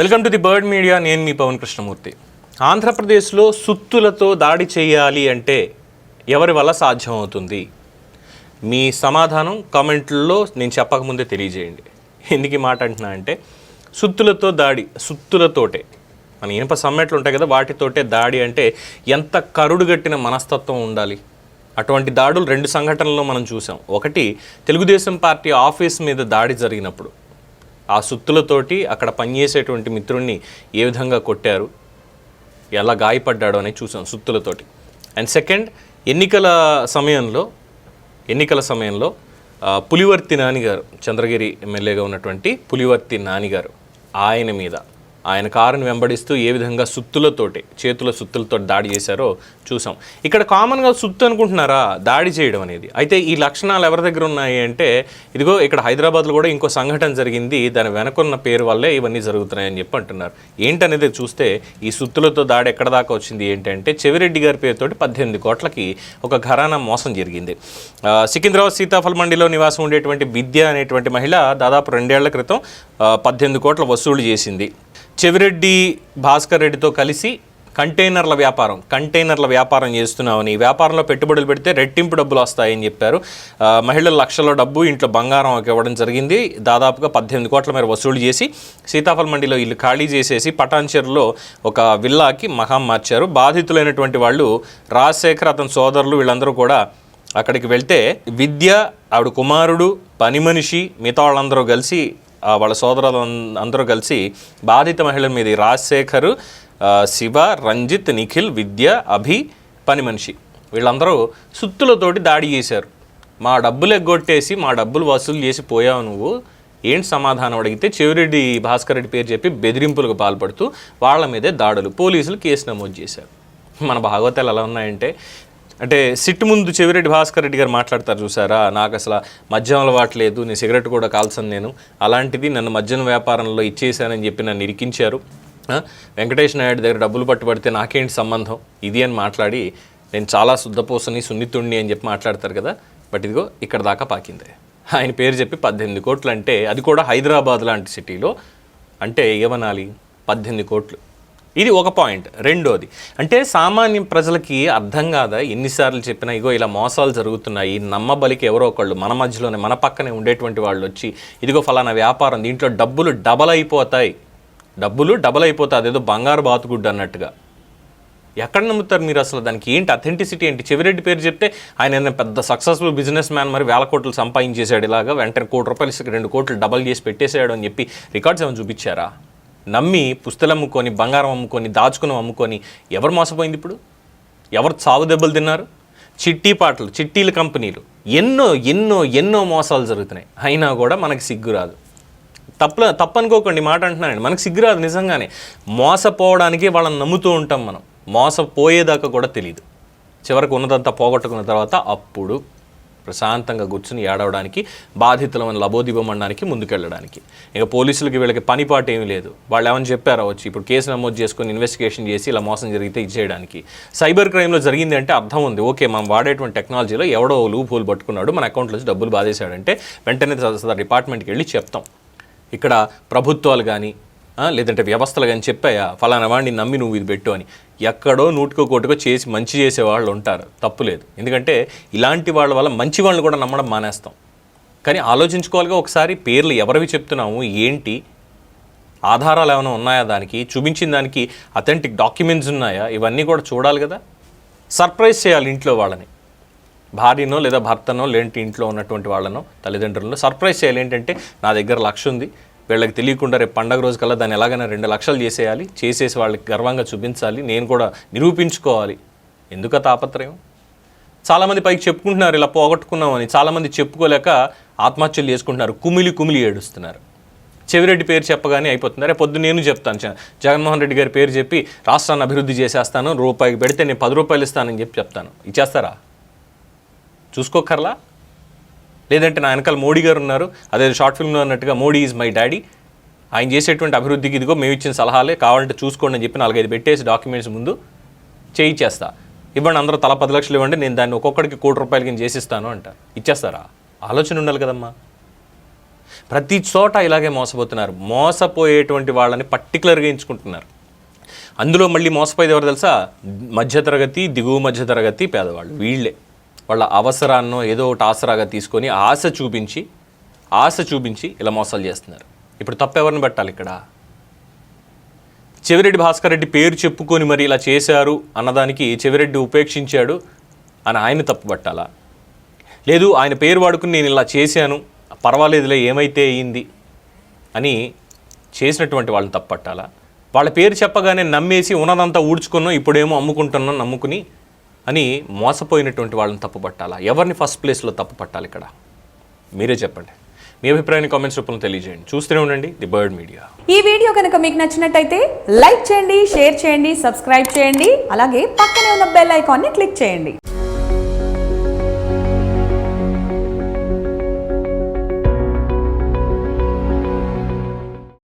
Welcome to the bird media. నేను మీ పవన్ కృష్ణమూర్తి. ఆంధ్రప్రదేశ్లో సుత్తులతో దాడి చేయాలి అంటే ఎవరి వల్ల సాధ్యం అవుతుంది మీ సమాధానం కామెంట్లో నేను చెప్పకముందే తెలియజేయండి. ఎందుకు మాట అంటున్నా అంటే సుత్తులతో దాడి సుత్తులతోటే. మన ఇనుప సమ్మెట్లు ఉంటాయి కదా వాటితోటే దాడి అంటే ఎంత కరుడుగట్టిన మనస్తత్వం ఉండాలి? అటువంటి దాడులు రెండు సంఘటనల్లో మనం చూసాం. ఒకటి తెలుగుదేశం పార్టీ ఆఫీస్ మీద దాడి జరిగినప్పుడు. ఆ సుత్తులతోటి అక్కడ పనిచేసేటువంటి మిత్రుణ్ణి ఏ విధంగా కొట్టారు? ఎలా గాయపడ్డాడు అనేది చూసాం సుత్తులతోటి. అండ్ సెకండ్ ఎన్నికల సమయంలో ఎన్నికల సమయంలో పులివర్తి నాని గారు చంద్రగిరి ఎమ్మెల్యేగా ఉన్నటువంటి పులివర్తి నానిగారు ఆయన మీద ఆయన కారుని వెంబడిస్తూ ఏ విధంగా సుత్తులతోటి చేతుల సుత్తులతో దాడి చేశారో చూసాం. ఇక్కడ కామన్గా సుత్తు అనుకుంటున్నారా? దాడి చేయడం అనేది. అయితే ఈ లక్షణాలు ఎవరి దగ్గర ఉన్నాయి అంటే ఇదిగో ఇక్కడ హైదరాబాద్లో కూడా ఇంకో సంఘటన జరిగింది. దాని వెనకున్న పేరు వల్లే ఇవన్నీ జరుగుతున్నాయని చెప్పి అంటున్నారు. ఏంటనేది చూస్తే ఈ సుత్తులతో దాడి ఎక్కడ దాకా వచ్చింది ఏంటంటే చెవిరెడ్డి గారి పేరుతోటి పద్దెనిమిది కోట్లకి ఒక ఘరానా మోసం జరిగింది. సికింద్రాబాద్ సీతాఫల్ మండిలో నివాసం ఉండేటువంటి విద్య అనేటువంటి మహిళ దాదాపు రెండేళ్ళ క్రితం పద్దెనిమిది కోట్ల వసూలు చేసింది. చెవిరెడ్డి భాస్కర్ రెడ్డితో కలిసి కంటైనర్ల వ్యాపారం కంటైనర్ల వ్యాపారం చేస్తున్నామని వ్యాపారంలో పెట్టుబడులు పెడితే రెట్టింపు డబ్బులు వస్తాయని చెప్పారు. మహిళల మహిళలు లక్షల డబ్బు ఇంట్లో బంగారం ఇవ్వడం జరిగింది. దాదాపుగా పద్దెనిమిది కోట్ల మేర వసూలు చేసి సీతాఫల్ మండిలో ఇల్లు ఖాళీ చేసేసి పటాన్చెరులో ఒక విల్లాకి మహం మార్చారు. బాధితులైనటువంటి వాళ్ళు రాజశేఖర్ అతని సోదరులు వీళ్ళందరూ కూడా అక్కడికి వెళ్తే విద్య ఆవిడ కుమారుడు పని మనిషి మిగతా వాళ్ళందరూ కలిసి వాళ్ళ సోదరులు అందరూ కలిసి బాధిత మహిళల మీద రాజశేఖర్ శివ రంజిత్ నిఖిల్ విద్య అభి పని మనిషి. వీళ్ళందరూ సుత్తులతోటి దాడి చేశారు. మా డబ్బులు ఎగ్గొట్టేసి మా డబ్బులు వసూలు చేసి పోయావు నువ్వు. ఏంటి సమాధానం అడిగితే చెవిరెడ్డి భాస్కర్ రెడ్డి పేరు చెప్పి బెదిరింపులకు పాల్పడుతూ వాళ్ళ మీదే దాడులు. పోలీసులు కేసు నమోదు చేశారు. మన భాగవతాలు ఎలా ఉన్నాయంటే అంటే సిట్టు ముందు చెవిరెడ్డి భాస్కర్ రెడ్డి గారు మాట్లాడతారు చూసారా? నాకు అసలు మద్యం అలవాటు లేదు నేను సిగరెట్ కూడా కాల్చను నేను. అలాంటిది నన్ను మద్యం వ్యాపారంలో ఇచ్చేసానని చెప్పి నన్ను ఇరికించారు. వెంకటేష్ నాయుడు దగ్గర డబ్బులు పట్టుబడితే నాకేంటి సంబంధం? ఇది అని మాట్లాడి నేను చాలా శుద్ధపోసని సున్నితుణ్ణి అని చెప్పి మాట్లాడతారు కదా? బట్ ఇదిగో ఇక్కడ దాకా పాకింది. ఆయన పేరు చెప్పి పద్దెనిమిది కోట్లు అంటే అది కూడా హైదరాబాద్ లాంటి సిటీలో. అంటే ఏమనాలి? పద్దెనిమిది కోట్లు. ఇది ఒక పాయింట్. రెండోది అంటే సామాన్య ప్రజలకి అర్థం కాదా? ఎన్నిసార్లు చెప్పినా ఇగో ఇలా మోసాలు జరుగుతున్నాయి నమ్మబలికి ఎవరో ఒకళ్ళు మన మధ్యలోనే మన పక్కనే ఉండేటువంటి వాళ్ళు వచ్చి ఇదిగో ఫలానా వ్యాపారం దీంట్లో డబ్బులు డబల్ అయిపోతాయి. డబ్బులు డబల్ అయిపోతాయి అదేదో బంగారు బాతుగుడ్డు అన్నట్టుగా. ఎక్కడ నమ్ముతారు మీరు అసలు దానికి? ఏంటి అథెంటిసిటీ ఏంటి? చెవిరెడ్డి పేరు చెప్తే ఆయన ఏదైనా పెద్ద సక్సెస్ఫుల్ బిజినెస్ మ్యాన్ మరి వేల కోట్లు సంపాదించేశాడు ఇలాగా వెంటనే కోటి రూపాయలు రెండు కోట్లు డబల్ చేసి పెట్టేశాడు అని చెప్పి రికార్డ్స్ ఏమైనా చూపించారా? నమ్మి పుస్తలు అమ్ముకొని బంగారం అమ్ముకొని దాచుకుని అమ్ముకొని ఎవరు మోసపోయింది ఇప్పుడు? ఎవరు చావు దెబ్బలు తిన్నారు? చిట్టి పాటలు చిట్టీల కంపెనీలు. ఎన్నో ఎన్నో ఎన్నో మోసాలు జరుగుతున్నాయి. అయినా కూడా మనకి సిగ్గు రాదు. తప్పుల తప్పనుకోకండి మాట అంటున్నానండి. మనకు సిగ్గురాదు నిజంగానే. మోసపోవడానికి వాళ్ళని నమ్ముతూ ఉంటాం మనం. మోసపోయేదాకా కూడా తెలియదు చివరికి ఉన్నదంతా పోగొట్టుకున్న తర్వాత అప్పుడు ప్రశాంతంగా కూర్చుని ఏడవడానికి బాధితులమైన లబోదిబమనడానికి ముందుకెళ్ళడానికి. ఇక పోలీసులకి వీళ్ళకి పనిపాటు ఏమీ లేదు. వాళ్ళు ఏమని చెప్పారో వచ్చి ఇప్పుడు కేసు నమోదు చేసుకొని ఇన్వెస్టిగేషన్ చేసి ఇలా మోసం జరిగితే ఇచ్చేయడానికి. సైబర్ క్రైమ్లో జరిగింది అంటే అర్థం ఉంది. ఓకే మనం వాడేటువంటి టెక్నాలజీలో ఎవడో లూప్ హోల్ పట్టుకున్నాడు మన అకౌంట్లోంచి డబ్బులు బాధేశాడంటే వెంటనే డిపార్ట్మెంట్కి వెళ్ళి చెప్తాం. ఇక్కడ ప్రభుత్వాలు కానీ లేదంటే వ్యవస్థలు కానీ చెప్పాయా? ఫలానా వాడిని నమ్మి నువ్వు ఇది పెట్టు అని. ఎక్కడో నూటికో కోటికో చేసి మంచి చేసే వాళ్ళు ఉంటారు. తప్పులేదు ఎందుకంటే ఇలాంటి వాళ్ళ వల్ల మంచి వాళ్ళని కూడా నమ్మడం మానేస్తాం. కానీ ఆలోచించుకోవాలిగా ఒకసారి పేర్లు ఎవరివి చెప్తున్నాము ఏంటి? ఆధారాలు ఏమైనా ఉన్నాయా దానికి? చూపించిన దానికి అథెంటిక్ డాక్యుమెంట్స్ ఉన్నాయా? ఇవన్నీ కూడా చూడాలి కదా. సర్ప్రైజ్ చేయాలి ఇంట్లో వాళ్ళని. భార్యనో లేదా భర్తనో లేంటి ఇంట్లో ఉన్నటువంటి వాళ్ళనో తల్లిదండ్రులను సర్ప్రైజ్ చేయాలి. ఏంటంటే నా దగ్గర లక్ష ఉంది. వీళ్ళకి తెలియకుండా రేపు పండగ రోజు కల్లా దాన్ని ఎలాగైనా రెండు లక్షలు చేసేయాలి చేసేసి వాళ్ళకి గర్వంగా చూపించాలి నేను కూడా నిరూపించుకోవాలి. ఎందుక తాపత్రయం చాలామంది పైకి చెప్పుకుంటున్నారు ఇలా పోగొట్టుకున్నామని. చాలామంది చెప్పుకోలేక ఆత్మహత్యలు చేసుకుంటున్నారు కుమిలి కుమిలి ఏడుస్తున్నారు. చెవిరెడ్డి పేరు చెప్పగానే అయిపోతుంది. అరే పొద్దు నేను చెప్తాను జగన్మోహన్ రెడ్డి గారి పేరు చెప్పి రాష్ట్రాన్ని అభివృద్ధి చేసేస్తాను రూపాయికి పెడితే నేను పది రూపాయలు ఇస్తానని చెప్పి చెప్తాను. ఇచ్చేస్తారా? చూసుకోకర్లా? లేదంటే నా వెనకాల మోడీ గారు ఉన్నారు. అదే షార్ట్ ఫిల్మ్లో అన్నట్టుగా మోడీ ఈజ్ మై డాడీ. ఆయన చేసేటువంటి అభివృద్ధికి ఇదిగో మేము ఇచ్చిన సలహాలే కావాలంటే చూసుకోండి అని చెప్పి నాలుగైదు పెట్టేసి డాక్యుమెంట్స్ ముందు చేయిచ్చేస్తా. ఇవ్వండి అందరూ తల పది లక్షలు ఇవ్వండి నేను దాన్ని ఒక్కొక్కడికి కోటి రూపాయలకి నేను చేసిస్తాను అంట. ఇచ్చేస్తారా? ఆలోచన ఉండాలి కదమ్మా ప్రతి చోట ఇలాగే మోసపోతున్నారు. మోసపోయేటువంటి వాళ్ళని పర్టికులర్గా ఎంచుకుంటున్నారు. అందులో మళ్ళీ మోసపోయేది ఎవరు తెలుసా? మధ్యతరగతి దిగువ మధ్యతరగతి పేదవాళ్ళు. వీళ్ళే. వాళ్ళ అవసరాన్నో ఏదో ఒకటి ఆసరాగా తీసుకొని ఆశ చూపించి ఆశ చూపించి ఇలా మోసాలు చేస్తున్నారు. ఇప్పుడు తప్పు ఎవరిని పెట్టాలి ఇక్కడ? చెవిరెడ్డి భాస్కర్ రెడ్డి పేరు చెప్పుకొని మరి ఇలా చేశారు అన్నదానికి చెవిరెడ్డి ఉపేక్షించాడు అని ఆయన తప్పుపట్టాలా లేదు ఆయన పేరు వాడుకుని నేను ఇలా చేశాను పర్వాలేదులే ఏమైతే అయ్యింది అని చేసినటువంటి వాళ్ళని తప్పట్టాలా వాళ్ళ పేరు చెప్పగానే నమ్మేసి ఉన్నదంతా ఊడ్చుకున్నాం ఇప్పుడేమో అమ్ముకుంటున్నాం నమ్ముకుని అని మోసపోయినటువంటి వాళ్ళని తప్పు పట్టాలా ఎవరిని ఫస్ట్ ప్లేస్లో తప్పు పట్టాలి ఇక్కడ? మీరే చెప్పండి. మీ అభిప్రాయాన్ని కామెంట్స్ రూపంలో తెలియజేయండి. చూస్తూనే ఉండండి. ది బర్డ్ మీడియా ఈ వీడియో కనుక మీకు నచ్చినట్టయితే లైక్ చేయండి షేర్ చేయండి సబ్స్క్రైబ్ చేయండి. అలాగే పక్కనే ఉన్న బెల్ ఐకాన్ని క్లిక్ చేయండి.